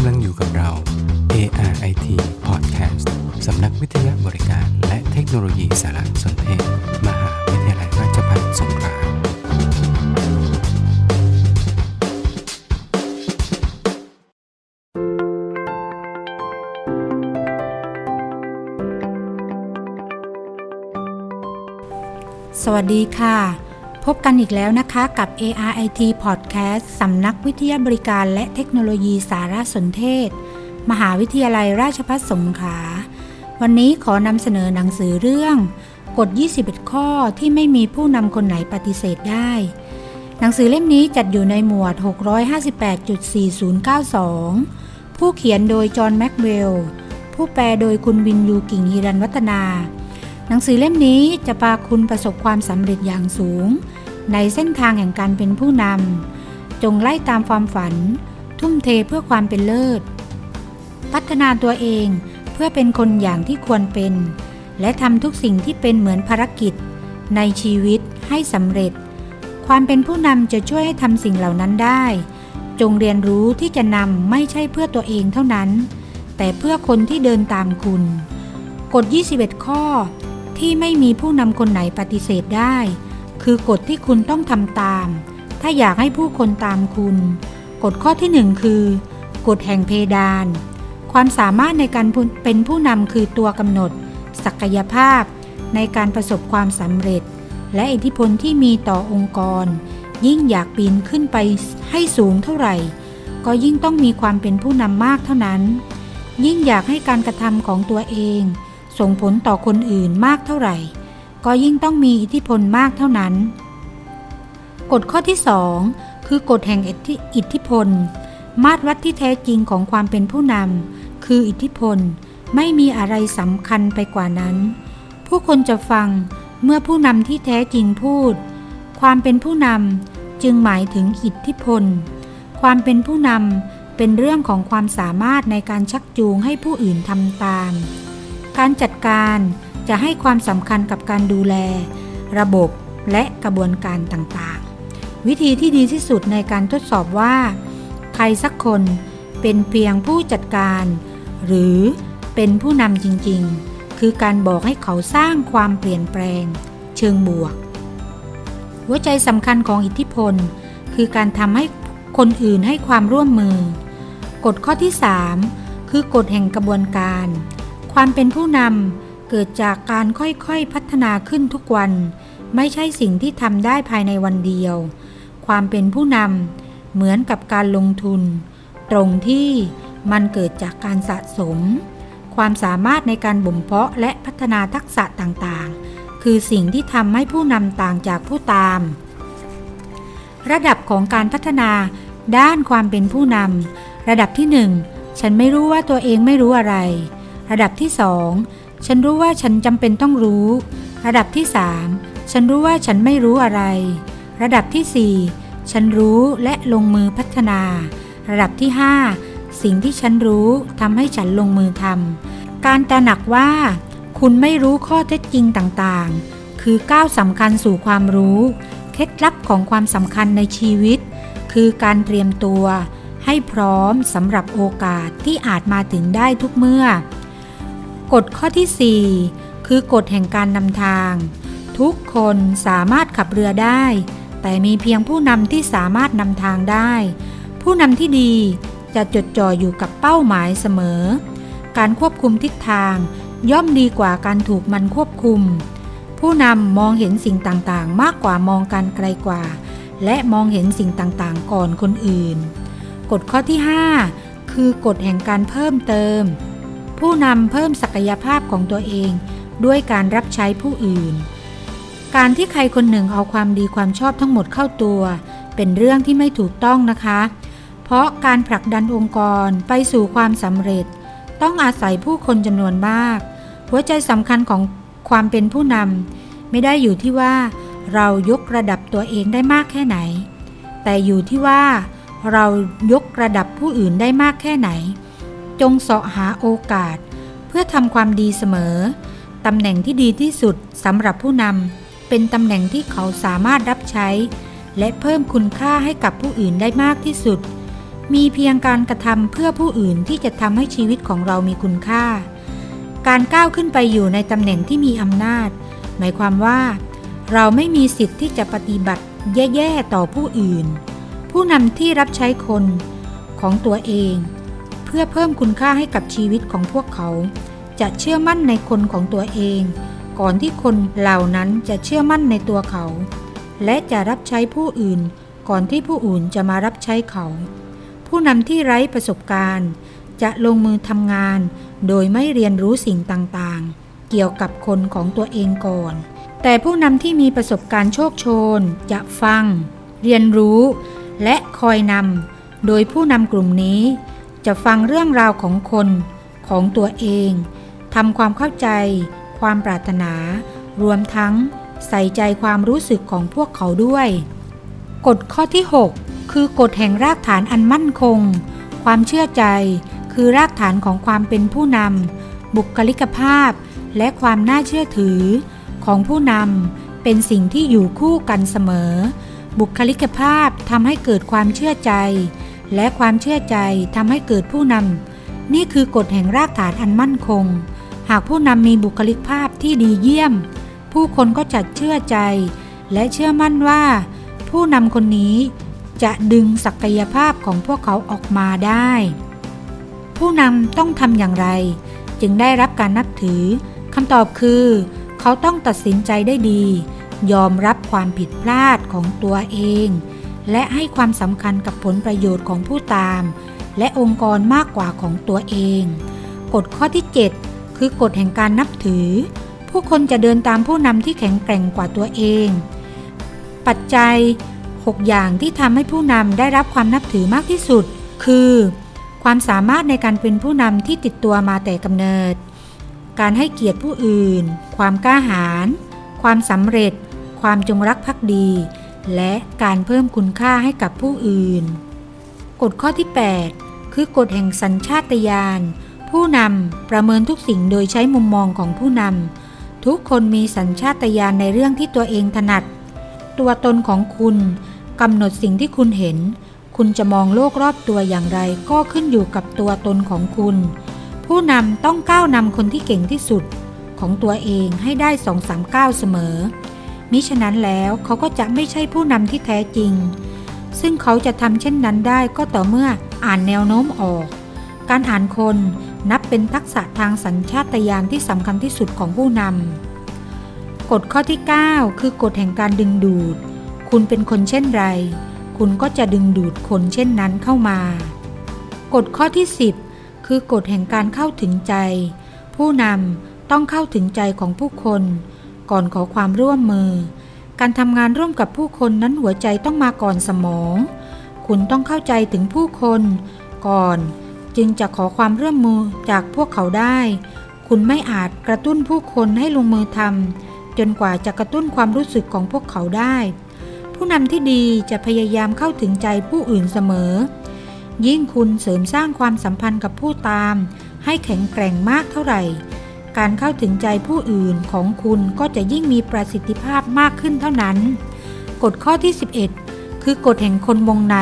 กำลังอยู่กับเรา ARIT Podcast สำนักวิทยาบริการ และเทคโนโลยีสารสนเทศ มหาวิทยาลัยราชภัฏสงขลาสวัสดีค่ะ พบกันอีกแล้วนะคะกับ ARIT Podcast สำนักวิทยาบริการและเทคโนโลยีสารสนเทศ มหาวิทยาลัยราชภัฏสงขลา วันนี้ขอนำเสนอหนังสือเรื่องกฎ 21 ข้อที่ไม่มีผู้นำคนไหนปฏิเสธได้ หนังสือเล่มนี้จัดอยู่ในหมวด 658.4092 ผู้เขียนโดยจอห์นแม็กเวล ผู้แปลโดยคุณวินยูกิ่งฮิรันวัฒนาหนังสือเล่มนี้จะพาคุณประสบความสำเร็จอย่างสูง ในเส้นทางแห่งการเป็นผู้นำ จงไล่ตามความฝัน ทุ่มเทเพื่อความเป็นเลิศ พัฒนาตัวเองเพื่อเป็นคนอย่างที่ควรเป็น และทำทุกสิ่งที่เป็นเหมือนภารกิจ ในชีวิตให้สำเร็จ ความเป็นผู้นำจะช่วยให้ทำสิ่งเหล่านั้นได้ จงเรียนรู้ที่จะนำไม่ใช่เพื่อตัวเองเท่านั้น แต่เพื่อคนที่เดินตามคุณ กฎ 21 ข้อที่ไม่มีผู้นำคนไหนปฏิเสธได้ คือกฎที่คุณต้องทำตาม ถ้าอยากให้ผู้คนตามคุณ กฎข้อที่หนึ่งคือกฎแห่งเพดาน ความสามารถในการเป็นผู้นำคือตัวกำหนด ศักยภาพ ในการประสบความสำเร็จ และอิทธิพลที่มีต่อองค์กร ยิ่งอยากปีนขึ้นไปให้สูงเท่าไหร่ ก็ยิ่งต้องมีความเป็นผู้นำมากเท่านั้น ยิ่งอยากให้การกระทำของตัวเอง ส่งผลต่อคนอื่นมากเท่าไหร่ ก็ยิ่งต้องมีอิทธิพลมากเท่านั้น กฎข้อที่ 2 คือกฎแห่งอิทธิพล มาตรวัดที่แท้จริงของความเป็นผู้นำคืออิทธิพลไม่มีอะไรสำคัญไปกว่านั้น ผู้คนจะฟังเมื่อผู้นำที่แท้จริงพูด ความเป็นผู้นำจึงหมายถึงอิทธิพล ความเป็นผู้นำเป็นเรื่องของความสามารถในการชักจูงให้ผู้อื่นทำตาม การจัดการ จะให้ความสำคัญกับการดูแล ระบบและกระบวนการต่างๆ วิธีที่ดีที่สุดในการทดสอบว่า ใครสักคนเป็นเพียงผู้จัดการ หรือเป็นผู้นำจริงๆ คือการบอกให้เขาสร้างความเปลี่ยนแปลง เชิงบวก หัวใจสำคัญของอิทธิพล คือการทำให้คนอื่นให้ความร่วมมือ กฎข้อที่ 3 คือกฎแห่งกระบวนการ ความเป็นผู้นำ เกิดจากการค่อยๆพัฒนาขึ้นทุกวัน ไม่ใช่สิ่งที่ทำได้ภายในวันเดียว ความเป็นผู้นำเหมือนกับการลงทุน ตรงที่มันเกิดจากการสะสม ความสามารถในการบ่มเพาะและพัฒนาทักษะต่างๆ คือสิ่งที่ทำให้ผู้นำต่างจากผู้ตาม ระดับของการพัฒนาด้านความเป็นผู้นำระดับที่ 1 ฉันไม่รู้ว่าตัวเองไม่รู้อะไร ระดับที่ 2 ฉันรู้ว่าฉันจำเป็นต้องรู้ ระดับที่ 3 ฉันรู้ว่าฉันไม่รู้อะไร ระดับที่ 4 ฉันรู้และลงมือพัฒนา ระดับที่ 5 สิ่งที่ฉันรู้ทำให้ฉันลงมือทำการตระหนักว่า คุณไม่รู้ข้อเท็จจริงต่างๆ คือก้าวสำคัญสู่ความรู้ เคล็ดลับของความสำคัญในชีวิต คือการเตรียมตัวให้พร้อมสำหรับโอกาสที่อาจมาถึงได้ทุกเมื่อ กฎข้อที่ 4 คือกฎแห่งการนำทาง ทุกคนสามารถขับเรือได้ แต่มีเพียงผู้นำที่สามารถนำทางได้ ผู้นำที่ดีจะจดจ่ออยู่กับเป้าหมายเสมอ การควบคุมทิศทางย่อมดีกว่าการถูกมันควบคุม ผู้นำมองเห็นสิ่งต่างๆ มากกว่ามองการไกลกว่า และมองเห็นสิ่งต่างๆ ก่อนคนอื่น กฎข้อที่ 5 คือกฎแห่งการเพิ่มเติม ผู้นำเพิ่มศักยภาพของตัวเองด้วยการรับใช้ผู้อื่น การที่ใครคนหนึ่งเอาความดีความชอบทั้งหมดเข้าตัว เป็นเรื่องที่ไม่ถูกต้องนะคะ เพราะการผลักดันองค์กรไปสู่ความสำเร็จ ต้องอาศัยผู้คนจำนวนมาก หัวใจสำคัญของความเป็นผู้นำไม่ได้อยู่ที่ว่าเรายกระดับตัวเองได้มากแค่ไหน แต่อยู่ที่ว่าเรายกระดับผู้อื่นได้มากแค่ไหน จงเสาะหาโอกาส เพื่อทำความดีเสมอ ตำแหน่งที่ดีที่สุดสำหรับผู้นำเป็นตำแหน่งที่เขาสามารถรับใช้ และเพิ่มคุณค่าให้กับผู้อื่นได้มากที่สุด มีเพียงการกระทำเพื่อผู้อื่นที่จะทำให้ชีวิตของเรามีคุณค่า การก้าวขึ้นไปอยู่ในตำแหน่งที่มีอำนาจ หมายความว่า เราไม่มีสิทธิ์ที่จะปฏิบัติแย่ๆต่อผู้อื่น ผู้นำที่รับใช้คนของตัวเอง เพื่อเพิ่มคุณค่าให้กับชีวิตของพวกเขา จะเชื่อมั่นในคนของตัวเอง ก่อนที่คนเหล่านั้นจะเชื่อมั่นในตัวเขา และจะรับใช้ผู้อื่น ก่อนที่ผู้อื่นจะมารับใช้เขา ผู้นำที่ไร้ประสบการณ์ จะลงมือทำงาน โดยไม่เรียนรู้สิ่งต่างๆ เกี่ยวกับคนของตัวเองก่อน แต่ผู้นำที่มีประสบการณ์โชคโชน จะฟัง เรียนรู้ และคอยนำโดยผู้นำกลุ่มนี้ จะฟังเรื่องราวของคนของตัวเองทำความเข้าใจ ความปรารถนา รวมทั้งใส่ใจความรู้สึกของพวกเขาด้วย กฎข้อที่ 6 คือกฎแห่งรากฐานอันมั่นคง ความเชื่อใจคือรากฐานของความเป็นผู้นำบุคลิกภาพ และความน่าเชื่อถือ ของผู้นำเป็นสิ่งที่อยู่คู่กันเสมอ บุคลิกภาพทำให้เกิดความเชื่อใจ และความเชื่อใจทำให้เกิดผู้นำ นี่คือกฎแห่งรากฐานอันมั่นคง หากผู้นำมีบุคลิกภาพที่ดีเยี่ยม ผู้คนก็จะเชื่อใจ และเชื่อมั่นว่า ผู้นำคนนี้จะดึงศักยภาพของพวกเขาออกมาได้ ผู้นำต้องทำอย่างไร จึงได้รับการนับถือคำตอบคือ เขาต้องตัดสินใจได้ดี ยอมรับความผิดพลาดของตัวเอง และให้ความสำคัญกับผลประโยชน์ของผู้ตาม และองค์กรมากกว่าของตัวเอง กฎข้อที่ 7 คือกฎแห่งการนับถือ ผู้คนจะเดินตามผู้นำที่แข็งแกร่งกว่าตัวเอง ปัจจัย 6 อย่างที่ทำให้ผู้นำได้รับความนับถือมากที่สุด คือ ความสามารถในการเป็นผู้นำที่ติดตัวมาแต่กำเนิด การให้เกียรติผู้อื่น ความกล้าหาญความสำเร็จ ความจงรักภักดี และการเพิ่มคุณค่าให้กับผู้อื่น กฎข้อที่ 8 คือกฎแห่งสัญชาตญาณผู้นำประเมินทุกสิ่งโดยใช้มุมมองของผู้นำทุกคนมีสัญชาตญาณในเรื่องที่ตัวเองถนัด ตัวตนของคุณกำหนดสิ่งที่คุณเห็น คุณจะมองโลกรอบตัวอย่างไรก็ขึ้นอยู่กับตัวตนของคุณ ผู้นำต้องก้าวนำคนที่เก่งที่สุดของตัวเองให้ได้สองสามก้าวเสมอ มิฉะนั้นแล้วเขาก็จะไม่ใช่ผู้นำที่แท้จริง ซึ่งเขาจะทำเช่นนั้นได้ก็ต่อเมื่ออ่านแนวโน้มออก การอ่านคนนับเป็นทักษะทางสัญชาตญาณที่สำคัญที่สุดของผู้นำกฎข้อที่ 9 คือกฎแห่งการดึงดูด คุณเป็นคนเช่นไร คุณก็จะดึงดูดคนเช่นนั้นเข้ามากฎข้อที่ 10 คือกฎแห่งการเข้าถึงใจ ผู้นำต้องเข้าถึงใจของผู้คน ก่อนขอความร่วมมือ การทำงานร่วมกับผู้คนนั้นหัวใจต้องมาก่อนสมอง คุณต้องเข้าใจถึงผู้คน ก่อน จึงจะขอความร่วมมือจากพวกเขาได้ คุณไม่อาจกระตุ้นผู้คนให้ลงมือทำจนกว่าจะกระตุ้นความรู้สึกของพวกเขาได้ ผู้นำที่ดีจะพยายามเข้าถึงใจผู้อื่นเสมอ ยิ่งคุณเสริมสร้างความสัมพันธ์กับผู้ตาม ให้แข็งแกร่งมากเท่าไหร่ การเข้าถึงใจผู้อื่นของคุณก็จะยิ่งมีประสิทธิภาพมากขึ้นเท่านั้น กฎข้อที่ 11 คือกฎแห่งคนวงใน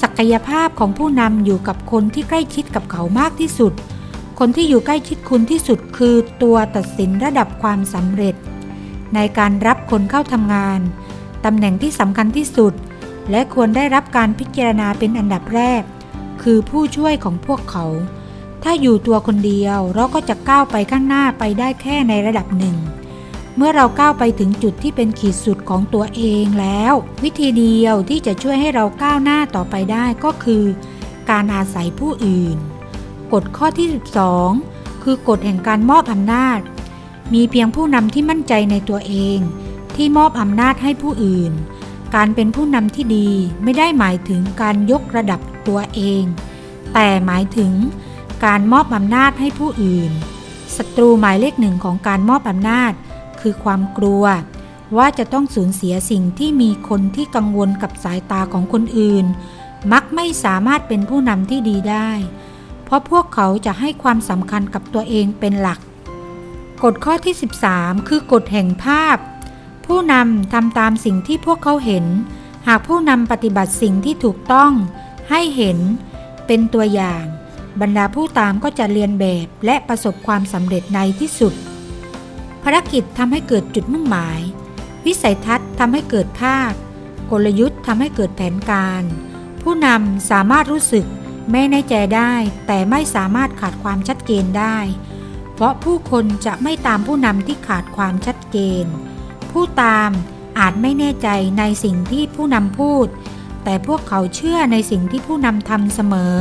ศักยภาพของผู้นำอยู่กับคนที่ใกล้ชิดกับเขามากที่สุด คนที่อยู่ใกล้ชิดคุณที่สุดคือตัวตัดสินระดับความสำเร็จ ในการรับคนเข้าทำงานตำแหน่งที่สำคัญที่สุด และควรได้รับการพิจารณาเป็นอันดับแรก คือผู้ช่วยของพวกเขา ถ้าอยู่ตัวคนเดียวเราก็จะก้าวไปข้างหน้าไปได้แค่ในระดับหนึ่ง เมื่อเราก้าวไปถึงจุดที่เป็นขีดสุดของตัวเองแล้ว วิธีเดียวที่จะช่วยให้เราก้าวหน้าต่อไปได้ก็คือ การอาศัยผู้อื่น กฎข้อที่ 12 คือกฎแห่งการมอบอำนาจ มีเพียงผู้นำที่มั่นใจในตัวเอง ที่มอบอำนาจให้ผู้อื่น การเป็นผู้นำที่ดีไม่ได้หมายถึงการยกระดับตัวเอง แต่หมายถึง การมอบอำนาจให้ผู้อื่น ศัตรูหมายเลขหนึ่งของการมอบอำนาจ คือความกลัว ว่าจะต้องสูญเสียสิ่งที่มีคนที่กังวลกับสายตาของคนอื่น มักไม่สามารถเป็นผู้นำที่ดีได้ เพราะพวกเขาจะให้ความสำคัญกับตัวเองเป็นหลัก กฎข้อที่ 13 คือกฎแห่งภาพ ผู้นำทำตามสิ่งที่พวกเขาเห็น หากผู้นำปฏิบัติสิ่งที่ถูกต้อง ให้เห็นเป็นตัวอย่าง บรรดาผู้ตามก็จะเรียนแบบและประสบความสำเร็จในที่สุด ภารกิจทำให้เกิดจุดมุ่งหมาย วิสัยทัศน์ทำให้เกิดภาพ กลยุทธ์ทำให้เกิดแผนการ ผู้นำสามารถรู้สึกแม้ในใจได้ แต่ไม่สามารถขาดความชัดเจนได้ เพราะผู้คนจะไม่ตามผู้นำที่ขาดความชัดเจน ผู้ตามอาจไม่แน่ใจในสิ่งที่ผู้นำพูด แต่พวกเขาเชื่อในสิ่งที่ผู้นำทำเสมอ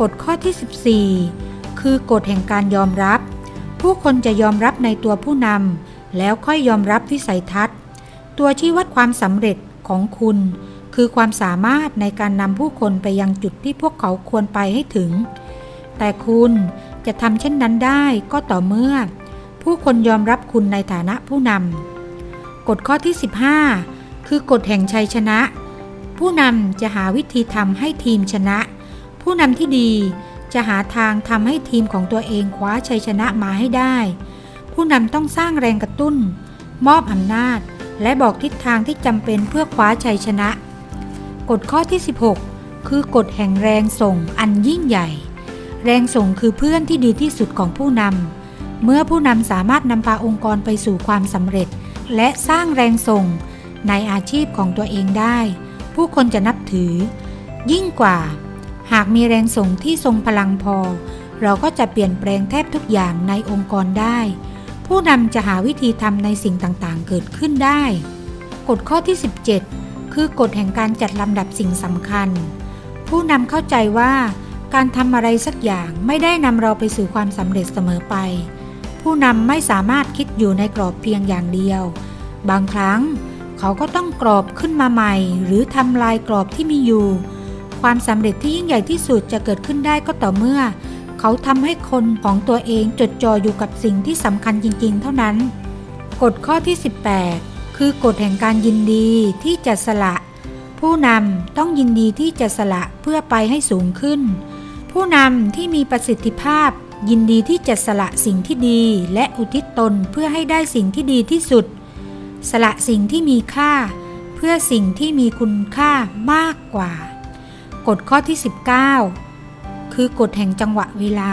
กฎข้อที่ 14 คือกฎแห่งการยอมรับ ผู้คนจะยอมรับในตัวผู้นำแล้วค่อยยอมรับวิสัยทัศน์ ตัวชี้วัดความสำเร็จของคุณ คือความสามารถในการนำผู้คนไปยังจุดที่พวกเขาควรไปให้ถึง แต่คุณจะทำเช่นนั้นได้ก็ต่อเมื่อ ผู้คนยอมรับคุณในฐานะผู้นำกฎข้อที่ 15 คือกฎแห่งชัยชนะ ผู้นำจะหาวิธีทำให้ทีมชนะ ผู้นำที่ดีจะหาทางทำให้ทีมของตัวเองคว้าชัยชนะมาให้ได้ ผู้นำต้องสร้างแรงกระตุ้น มอบอำนาจ และบอกทิศทางที่จำเป็นเพื่อคว้าชัยชนะ กฎข้อที่ 16 คือกฎแห่งแรงส่งอันยิ่งใหญ่ แรงส่งคือเพื่อนที่ดีที่สุดของผู้นำ เมื่อผู้นำสามารถนำพาองค์กรไปสู่ความสำเร็จ และสร้างแรงส่งในอาชีพของตัวเองได้ ผู้คนจะนับถือ ยิ่งกว่า หากมีแรงส่งที่ทรงพลังพอ เราก็จะเปลี่ยนแปลงแทบทุกอย่างในองค์กรได้ ผู้นำจะหาวิธีทำในสิ่งต่างๆ เกิดขึ้นได้ กฎข้อที่ 17 คือกฎแห่งการจัดลำดับสิ่งสำคัญ ผู้นำเข้าใจว่า การทำอะไรสักอย่างไม่ได้นำเราไปสู่ความสำเร็จเสมอไป ผู้นำไม่สามารถคิดอยู่ในกรอบเพียงอย่างเดียว บางครั้ง เขาก็ต้องกรอบขึ้นมาใหม่ หรือทำลายกรอบที่มีอยู่ ความสำเร็จที่ยิ่งใหญ่ที่สุดจะเกิดขึ้นได้ก็ต่อเมื่อ เขาทำให้คนของตัวเองจดจ่ออยู่กับสิ่งที่สำคัญจริง ๆ เท่านั้น กฎข้อที่ 18 คือกฎแห่งการยินดีที่จะสละ ผู้นำต้องยินดีที่จะสละเพื่อไปให้สูงขึ้น ผู้นำที่มีประสิทธิภาพ ยินดีที่จะสละสิ่งที่ดี และอุทิศตนเพื่อให้ได้สิ่งที่ดีที่สุด สละสิ่งที่มีค่า เพื่อสิ่งที่มีคุณค่ามากกว่า กฎข้อที่ 19 คือกฎแห่งจังหวะเวลา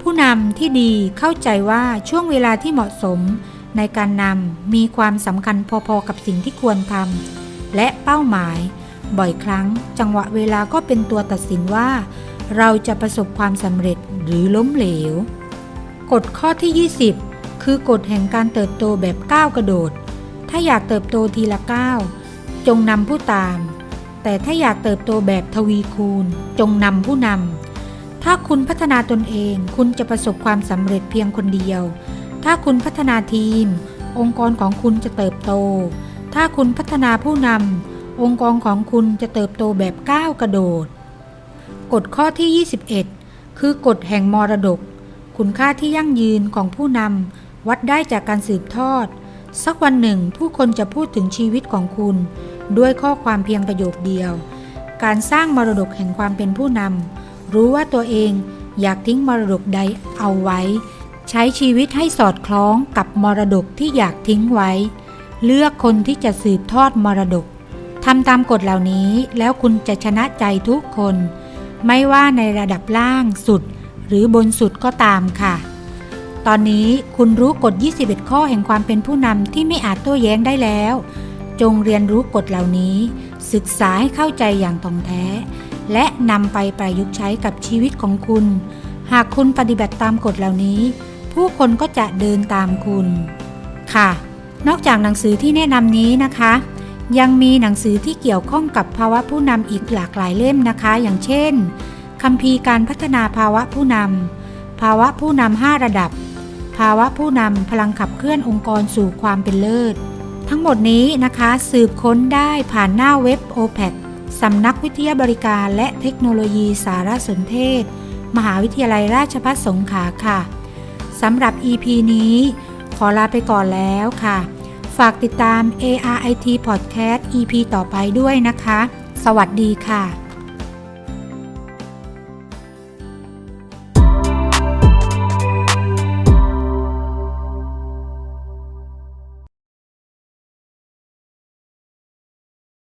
ผู้นำที่ดีเข้าใจว่าช่วงเวลาที่เหมาะสมในการนำมีความสำคัญพอๆกับสิ่งที่ควรทำและเป้าหมาย บ่อยครั้ง จังหวะเวลาก็เป็นตัวตัดสินว่า เราจะประสบความสำเร็จหรือล้มเหลว กฎข้อที่ 20 คือกฎแห่งการเติบโตแบบก้าวกระโดด ถ้าอยากเติบโตทีละก้าวจงนำผู้ตาม แต่ถ้าอยากเติบโตแบบทวีคูณ จงนำผู้นำ ถ้าคุณพัฒนาตนเอง คุณจะประสบความสำเร็จเพียงคนเดียว ถ้าคุณพัฒนาทีม องค์กรของคุณจะเติบโต ถ้าคุณพัฒนาผู้นำ องค์กรของคุณจะเติบโตแบบก้าวกระโดด กฎข้อที่ 21 คือกฎแห่งมรดก คุณค่าที่ยั่งยืนของผู้นำวัดได้จากการสืบทอด สักวันหนึ่งผู้คนจะพูดถึงชีวิตของคุณ ด้วยข้อความเพียงประโยคเดียว การสร้างมรดกแห่งความเป็นผู้นำรู้ว่าตัวเองอยากทิ้งมรดกใดเอาไว้ ใช้ชีวิตให้สอดคล้องกับมรดกที่อยากทิ้งไว้ เลือกคนที่จะสืบทอดมรดกทำตามกฎเหล่านี้แล้วคุณจะชนะใจทุกคน ไม่ว่าในระดับล่างสุด หรือบนสุดก็ตามค่ะ ตอนนี้คุณรู้กฎ 21 ข้อแห่งความเป็นผู้นำที่ไม่อาจโต้แย้งได้แล้ว จงเรียนรู้กฎเหล่านี้ ศึกษาให้เข้าใจอย่างตรงแท้ และนำไปประยุกต์ใช้กับชีวิตของคุณ หากคุณปฏิบัติตามกฎเหล่านี้ ผู้คนก็จะเดินตามคุณ ค่ะ นอกจากหนังสือที่แนะนำนี้นะคะ ยังมีหนังสือที่เกี่ยวข้องกับภาวะผู้นำอีกหลากหลายเล่มนะคะ อย่างเช่นคัมภีร์การพัฒนาภาวะผู้นำภาวะผู้นำ5ระดับ ภาวะผู้นำพลังขับเคลื่อนองค์กรสู่ความเป็นเลิศ ทั้งหมดนี้นะคะสืบค้นได้ผ่านหน้าเว็บ OPEC สำนักวิทยาบริการและเทคโนโลยีสารสนเทศ มหาวิทยาลัยราชภัฏสงขลาค่ะสำหรับ EP นี้ ขอลาไปก่อนแล้วค่ะ ฝากติดตาม ARIT Podcast EP ต่อไปด้วยนะคะ สวัสดีค่ะ